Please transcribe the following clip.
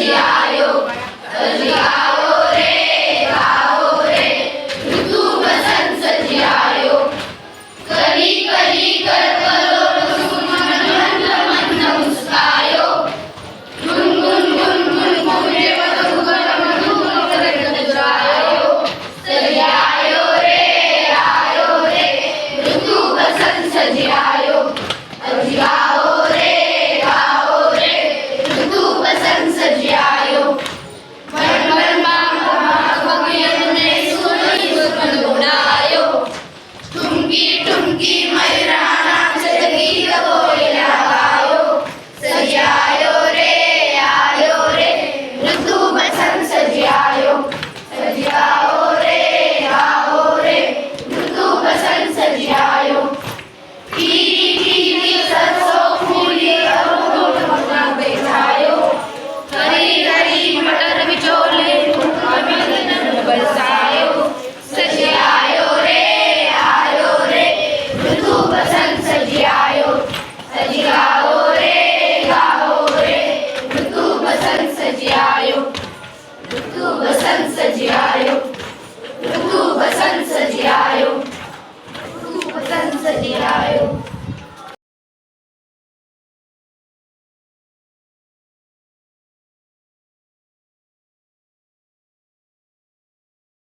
Yeah. Give my जियायो Ritu Basant जियायो Ritu Basant जियायो